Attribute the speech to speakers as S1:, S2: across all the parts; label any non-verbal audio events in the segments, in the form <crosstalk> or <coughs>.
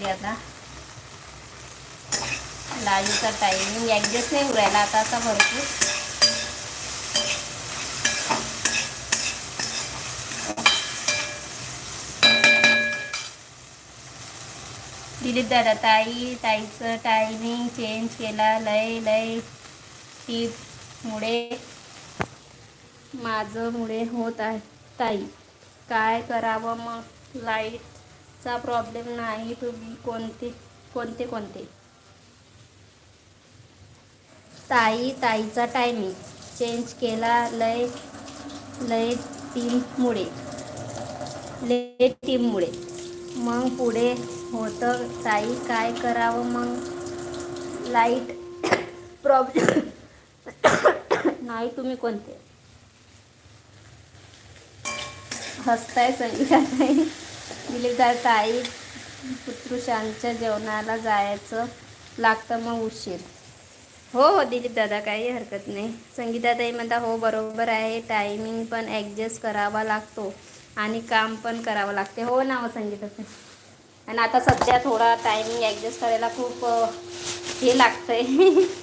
S1: केली आता. लाईव्हचा timing adjust नाही उरायला आता असा भरपूर. दिलीप दादा ताई ताईचं टायमिंग चेंज केला. लय लय. टीपमुळे माझं मुळे होत आहे. ताई काय करावं मग? लाइट चा प्रॉब्लेम नाही तुम्ही कोणते कोणते कोणते? ताई ताईचा टायमिंग चेंज केला लय लय टीममुळे ले टीममुळे मग पुढे होतं ताई काय करावं मग? लाइट प्रॉब्लेम <coughs> <coughs> नाही तुम्ही कोणते? हसताय संगीताताई ताई पुत्रुषांच्या जेवणाला जायचं लागतं मग उशीर. हो हो दिलीप दादा काही हरकत नाही. संगीताताई म्हणता हो बरोबर आहे. टायमिंग पण ॲडजस्ट करावा लागतो आणि काम पण करावं लागते. हो ना हो संगीताताई आणि आता सध्या थोडा टायमिंग ॲडजस्ट करायला खूप हे लागतं आहे <laughs>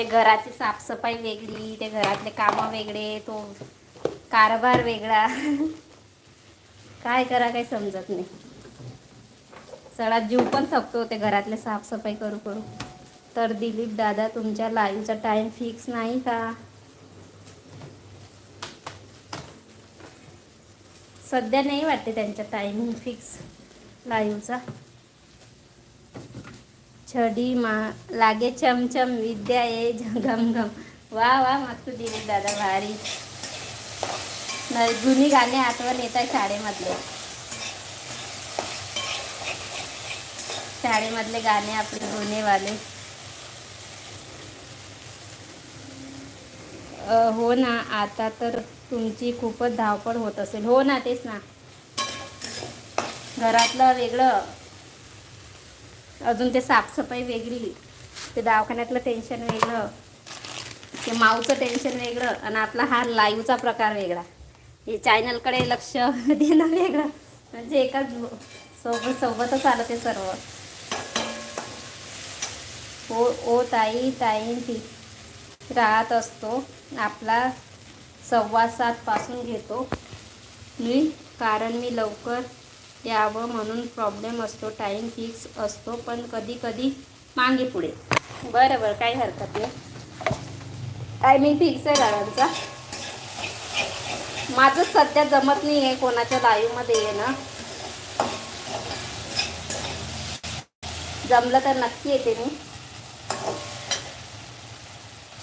S1: ते घराची साफसफाई वेगळी ते घरातले कामं वेगळे तो कारभार वेगळा. काय करा काही समजत नाही. सगळा जीव पण थकतो ते घरातले साफसफाई करू करू. तर दिलीप दादा तुमच्या लाईव्हचा टाइम फिक्स नाही का? सध्या नाही वाटते त्यांचा टायमिंग फिक्स लाईव्हचा छडी मा लागे चमचम विद्या ये घम घम वा वा मस्त दिलीप दादा भारी. जुनी गाणे आठवण येत आहे शाळेमधले. शाळेमधले गाणे आपले गुन्हेवाले हो ना आता तर तुमची खूपच धावपळ होत असेल. हो ना तेच ना. घरातलं वेगळं. अजून ते साफसफाई वेगळी. ते दवाखान्यातलं टेन्शन वेगळं. ते माऊचं टेन्शन वेगळं आणि आपला हा लाईव्हचा प्रकार वेगळा. हे चॅनलकडे लक्ष <laughs> देणं वेगळं. म्हणजे एकाच सोबत सोबतच आलं ते सर्व. ओ ओ ताई ताई ती राहत असतो. आपला सव्वा सातपासून घेतो मी कारण मी लवकर यावं म्हणून प्रॉब्लेम असतो टाईम फिक्स असतो पण कधी कधी मागे पुढे. बरं बरं काही हरकत नाही. टायमिंग फिक्स आहे गाड्यांचा माझं सध्या जमत नाही आहे कोणाच्या लाईव्हमध्ये येणं. जमलं तर नक्की येते मी.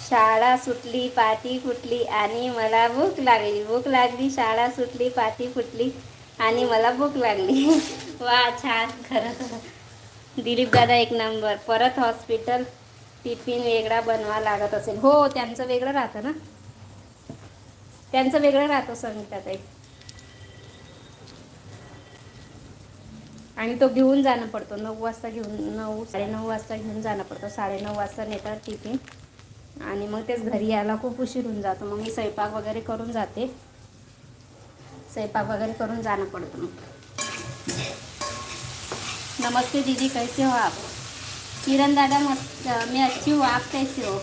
S1: शाळा सुटली पाठी फुटली आणि मला भूक लागली भूक लागली शाळा सुटली पाठी फुटली. आणि मला भूक लागली. वा छान खरं. दिलीप दादा एक नंबर. परत हॉस्पिटल टिफिन वेगळा बनवा लागत असेल. हो त्यांचं वेगळं राहतं ना? त्यांचं वेगळं राहतं संगीताताई आणि तो घेऊन जाणं पडतो. नऊ वाजता घेऊन नऊ साडेनऊ वाजता घेऊन जाणं पडतं. साडेनऊ वाजता नेतात टिफिन आणि मग तेच घरी यायला खूप उशीर होऊन जातो. मग मी स्वयंपाक वगैरे करून जाते. स्वयंपाक वगैरे करून जाणं पडतं मग. नमस्ते दीदी कैसे हो आप? किरण दादा मस्त मी अच्छी हो आप कैसे हो?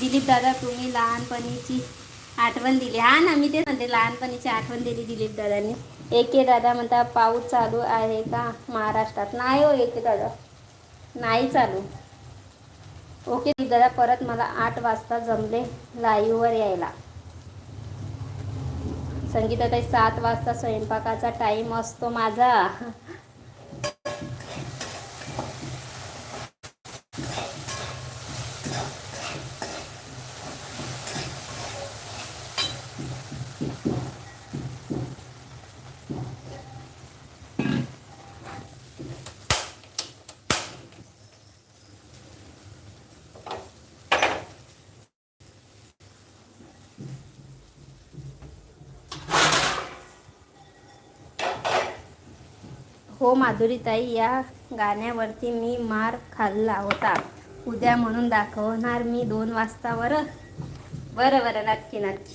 S1: दिलीप दादा तुम्ही लहानपणीची आठवण दिली. हा ना मी तेच म्हणते लहानपणीची आठवण दिली दिलीप दादांनी. एके दादा म्हणता पाऊस चालू आहे का महाराष्ट्रात? नाही हो एके दादा. नाही चालू. ओके दादा परत मला आठ वाजता जमले लाईव्हवर यायला. संगीताताई सात वाजता स्वयंपाकाचा टाईम असतो माझा. हो माधुरीताई या गाण्यावरती मी मार खाल्ला होता. उद्या म्हणून दाखवणार मी दोन वाजता बरं बरं बरं. नक्की नक्की.